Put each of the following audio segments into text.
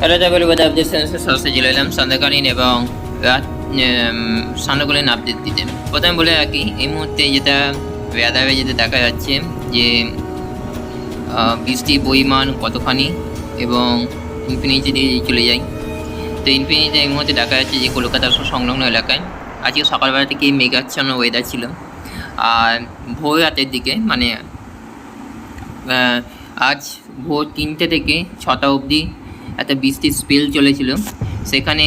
বাদ আপডেট সেন্সে সরাসরি চলে এলাম সন্ধ্যাকালীন এবং রাত সন্ধ্যাকালীন আপডেট দিতে। প্রথমে বলে রাখি, এই মুহূর্তে যেটা ওয়েদারে যেটা দেখা যাচ্ছে যে বৃষ্টির পরিমাণ কতখানি এবং ইনফিনিটি দিয়ে চলে যাই তো ইনফিনিটি এই মুহূর্তে দেখা যাচ্ছে যে কলকাতার সংলগ্ন এলাকায়। আজকে সকালবেলা থেকে মেঘাচ্ছন্ন ওয়েদার ছিল। আর ভোর রাতের দিকে মানে আজ ভোর তিনটে থেকে ছটা অবধি একটা বৃষ্টির স্পেল চলেছিল। সেখানে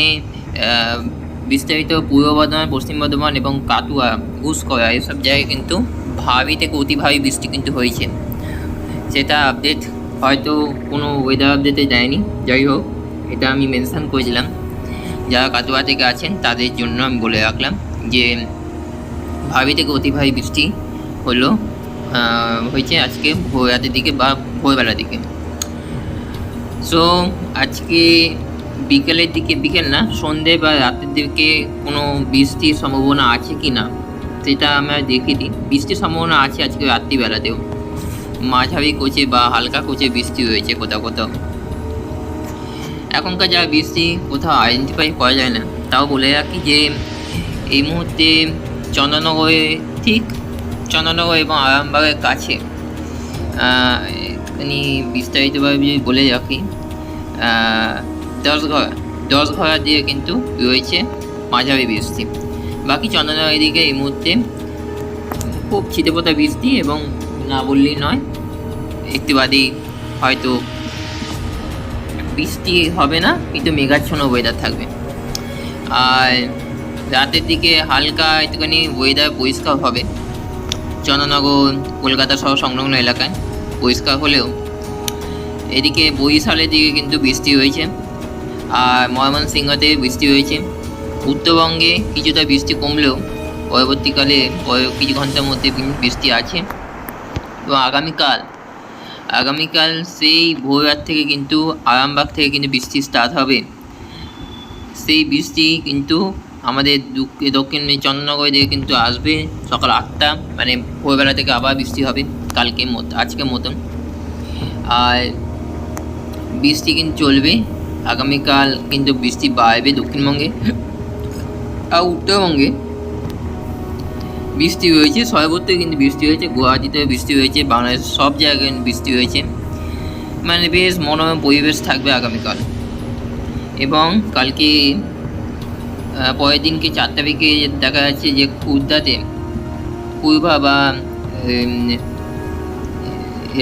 বিস্তারিত পূর্ব বর্ধমান, পশ্চিম বর্ধমান এবং কাতুয়া ঘুষকরা এসব জায়গায় কিন্তু ভারী থেকে অতি ভারী বৃষ্টি কিন্তু হয়েছে। সেটা আপডেট হয়তো কোনো ওয়েদার আপডেটে দেয়নি যাই হোক, এটা আমি মেনশন করেছিলাম। যারা কাটুয়া থেকে আছেন, তাদের জন্য আমি বলে রাখলাম যে, ভারী থেকে অতি ভারী বৃষ্টি হলো হয়েছে আজকে ভোর রাতের দিকে বা ভোরবেলার দিকে। সো আজকে বিকেলের দিকে, বিকেল না, সন্ধে বা রাতের দিকে কোনো বৃষ্টির সম্ভাবনা আছে কি না? সেটা আমরা দেখে দিই বৃষ্টির সম্ভাবনা আছে আজকে রাত্রিবেলাতেও। মাঝারি কোচে বা হালকা কোচে বৃষ্টি হয়েছে কোথাও কোথাও। এখনকার যা বৃষ্টি, কোথাও আইডেন্টিফাই করা যায় না। তাও বলে রাখি যে, এই মুহূর্তে চন্দননগরে ঠিক চন্দননগর এবং আরামবাগের কাছে এখানে বিস্তারিতভাবে যদি বলে রাখি আহ, দশঘর দশঘরা দিয়ে কিন্তু রয়েছে মাঝারি বৃষ্টি। বাকি চন্দননগর এদিকে এই মুহূর্তে খুব ছিটেপোতা বৃষ্টি এবং না বললেই নয়। একটু বাদেই হয়তো বৃষ্টি হবে না কিন্তু মেঘাচ্ছন্ন ওয়েদার থাকবে। আর রাতের দিকে হালকা একটুখানি ওয়েদার পরিষ্কার হবে। চন্দননগর কলকাতা সহ সংলগ্ন এলাকায়। পরিষ্কার হলেও এদিকে বরিশালের দিকে কিন্তু বৃষ্টি হয়েছে আর ময়মনসিংহতে বৃষ্টি হয়েছে। উত্তরবঙ্গে কিছুটা বৃষ্টি কমলেও পরবর্তীকালে পরে- কিছু ঘণ্টার মধ্যে বৃষ্টি আছে। এবং আগামীকাল আগামীকাল সেই ভোর রাত থেকে কিন্তু আরামবাগ থেকে কিন্তু বৃষ্টি স্টার্ট হবে। সেই বৃষ্টি কিন্তু আমাদের দক্ষিণ চন্দ্রনগর দিকে কিন্তু আসবে সকাল আটটা মানে ভোরবেলা থেকে আবার বৃষ্টি হবে, কালকে মতো আজকের মতন। আর বৃষ্টি কিন্তু চলবে, আগামীকাল কিন্তু বৃষ্টি বাড়বে দক্ষিণবঙ্গে আর উত্তরবঙ্গে। বৃষ্টি হয়েছে সর্বত্রই কিন্তু বৃষ্টি হয়েছে, গুয়াহাটিতে বৃষ্টি হয়েছে, বাংলাদেশের সব জায়গায় বৃষ্টি হয়েছে। মানে বেশ মনোরম পরিবেশ থাকবে আগামীকাল। এবং কালকে পরের দিনকে চার তারিখে দেখা যাচ্ছে যে খুর্দাতে পূর্বা বা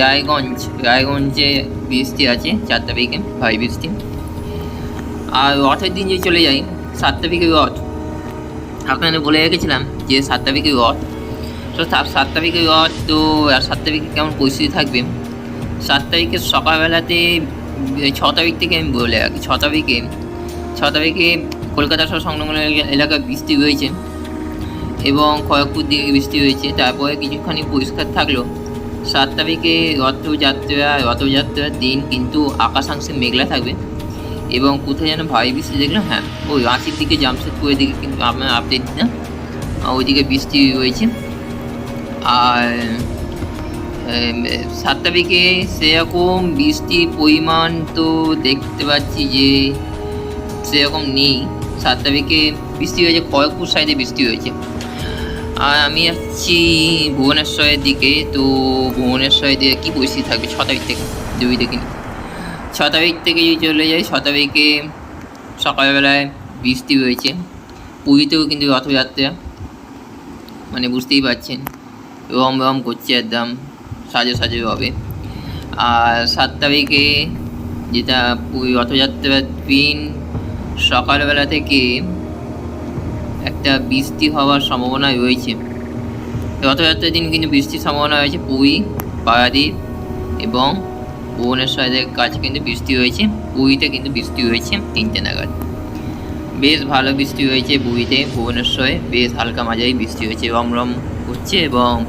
রায়গঞ্জ, রায়গঞ্জে বৃষ্টি আছে চার তারিখে ভারী বৃষ্টি। আর রথের দিন যদি চলে যাই সাত তারিখে রথ। আপনাদের বলে রেখেছিলাম যে সাত তারিখে রথ। তো সাত তারিখে রথ, তো সাত তারিখে কেমন পরিস্থিতি থাকবে? সাত তারিখে সকালবেলাতে ছ তারিখ থেকে আমি বলে রাখি ছ তারিখে ছ তারিখে কলকাতা সহ সংলগ্ন এলাকা- এলাকায় বৃষ্টি হয়েছে এবং খড়গপুর দিকে বৃষ্টি হয়েছে। তারপরে কিছুখানি পরিষ্কার থাকল। সাত তারিখে রথযাত্রা রথযাত্রার দিন কিন্তু আকাশাংশে মেঘলা থাকবে এবং কোথায় যেন ভারী বৃষ্টি দেখলাম হ্যাঁ ওই রাঁচির দিকে, জামশেদপুরের দিকে কিন্তু আপনার আপডেট না ওইদিকে বৃষ্টি রয়েছে আর সাত তারিখে সেরকম বৃষ্টির পরিমাণ তো দেখতে পাচ্ছি যে সেরকম নেই। সাত তারিখে বৃষ্টি হয়েছে, খড়গপুর সাইডে বৃষ্টি হয়েছে। আর আমি আসছি ভুবনেশ্বরের দিকে, তো ভুবনেশ্বরের দিকে কী পরিস্থিতি থাকবে? ছ তারিখ থেকে দুই থেকে ছ তারিখ থেকে যদি চলে যাই ছ তারিখে সকালবেলায় বৃষ্টি হয়েছে। পুরীতেও কিন্তু রথযাত্রা মানে বুঝতেই পারছেন। রম রম করছে একদম, সাজো সাজো হবে। আর সাত তারিখে যেটা পুরী রথযাত্রার দিন সকালবেলা থেকে একটা বৃষ্টি হওয়ার সম্ভাবনা রয়েছে? রথযাত্রার দিন কিন্তু বৃষ্টির সম্ভাবনা রয়েছে। পুরী, পারাদ্বীপ এবং ভুবনেশ্বরের কাছে কিন্তু বৃষ্টি হয়েছে। পুরীতে কিন্তু বৃষ্টি হয়েছে তিনটে নাগাদ। বেশ ভালো বৃষ্টি হয়েছে পুরীতে। ভুবনেশ্বরে বেশ হালকা মাঝারি বৃষ্টি হয়েছে, রমরম হচ্ছে এবং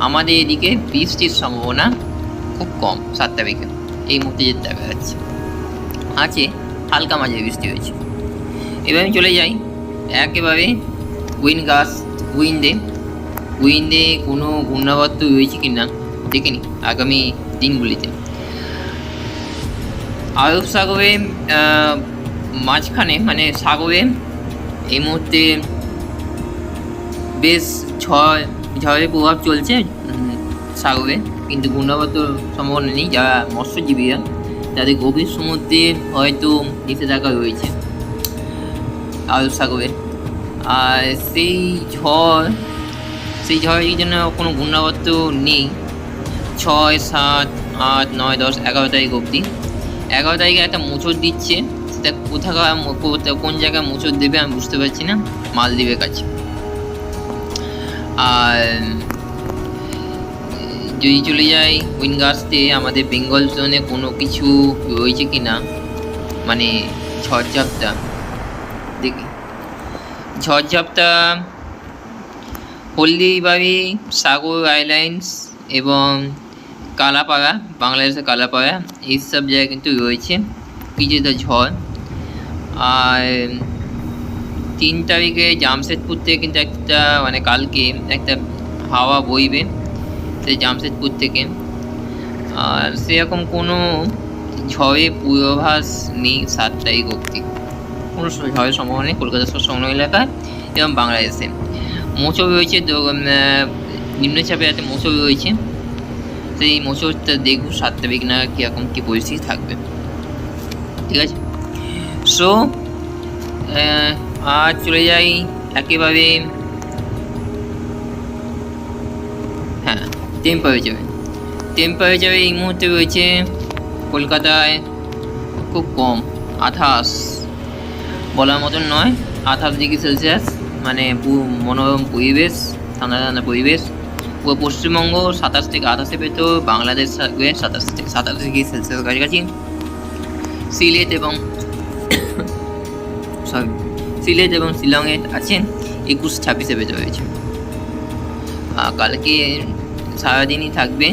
আমাদের এদিকে বৃষ্টির সম্ভাবনা খুব কম সাত তারিখে এই মুহূর্তে যেতে দেখা যাচ্ছে। আছে হালকা মাঝারি বৃষ্টি হয়েছে। এবার আমি চলে যাই। একেবারে উইন গাছ উইন্ডে উইন্ডে কোনো ঘূর্ণাবর্ত রয়েছে কি না দেখে নিই আগামী দিনগুলিতে। আরব সাগরে মাঝখানে মানে সাগরে, এই মুহূর্তে বেশ ঝড় ঝড়ের প্রভাব চলছে সাগরে। কিন্তু ঘূর্ণাবর্ত সম্ভাবনা নেই, যারা মৎস্যজীবীরা তাদের গভীর সমুদ্রে হয়তো নিষেধাজ্ঞা রয়েছে আরব সাগরে আর সেই ঝড়, সেই ঝড়ের জন্য কোনো ঘূর্ণাবর্ত নেই। ছয়, সাত, আট, নয়, দশ, এগারো তারিখ অবধি। এগারো তারিখে একটা মোচড় দিচ্ছে। সেটা কোথাকার কোন জায়গায় মোচড় দেবে আমি বুঝতে পারছি না। মালদ্বীপের কাছে। আর যদি চলে যাই উইনগাস্টে আমাদের বেঙ্গল জোনে কোনো কিছু রয়েছে কি না? মানে ঝড়ঝাপটা দেখি। ঝড়ঝাপটা হলদিবাড়ি, সাগর আইল্যান্ডস এবং কালাপাড়া, বাংলাদেশের কালাপাড়া এইসব জায়গায় কিন্তু রয়েছে কিছুটা ঝড়। আর তিন তারিখে জামশেদপুর থেকে কিন্তু একটা মানে কালকে একটা হাওয়া বইবে। সেই জামশেদপুর থেকে। আর সেরকম কোনো ঝড়ের পূর্বাভাস নেই সাত তারিখ অবধি। কোনো ঝড়ের সম্ভাবনা নেই কলকাতা সহ সংলগ্ন এলাকায় এবং বাংলাদেশে। মোচড় রয়েছে নিম্নচাপে একটা মোচড় রয়েছে। সেই মোচড়টা দেখব সাত তারিখ না কীরকম কী পরিস্থিতি থাকবে। ঠিক আছে? সো আর চলে যাই একেবারে টেম্পারেচারে টেম্পারেচারে এই মুহূর্তে রয়েছে কলকাতায় খুব কম আঠাশ বলার মতন নয় আঠাশ ডিগ্রি সেলসিয়াস মানে মনোরম পরিবেশ ঠান্ডা ঠান্ডা পরিবেশ পুরো পশ্চিমবঙ্গ সাতাশ থেকে আঠাশে পেত বাংলাদেশ সাতাশ থেকে সাতাশ ডিগ্রি সেলসিয়াস কাছাকাছি সিলেট এবং সরি সিলেট এবং শিলংয়ে আছেন একুশ ছাব্বিশে পেতে রয়েছে কালকে সারাদিনই থাকবে।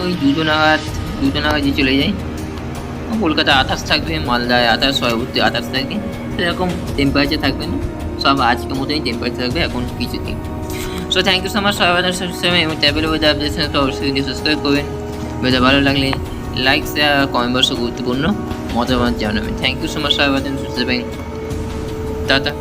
ওই দুটো নাগাদ দুটো নাগাদ যে চলে যায়। কলকাতা আঠাশ থাকবে, মালদায় আঠাশ সর্বত্র আঠাশ থাকবে সেরকম টেম্পারেচার থাকবে না। সব আজকের মতোই টেম্পারেচার থাকবে, এখন কিছুদিন so thank you so much সবাই সময় এবং ট্যাবেল ওয়েদা আপডেট তো অবশ্যই সাবস্ক্রাইব করবেন। ভিডিও ভালো লাগলে লাইক শেয়ার কমেন্ট বক্স গুরুত্বপূর্ণ মতামত জানাবেন। থ্যাংক ইউ সো মাচ সবাই থাকবেন। টাটা।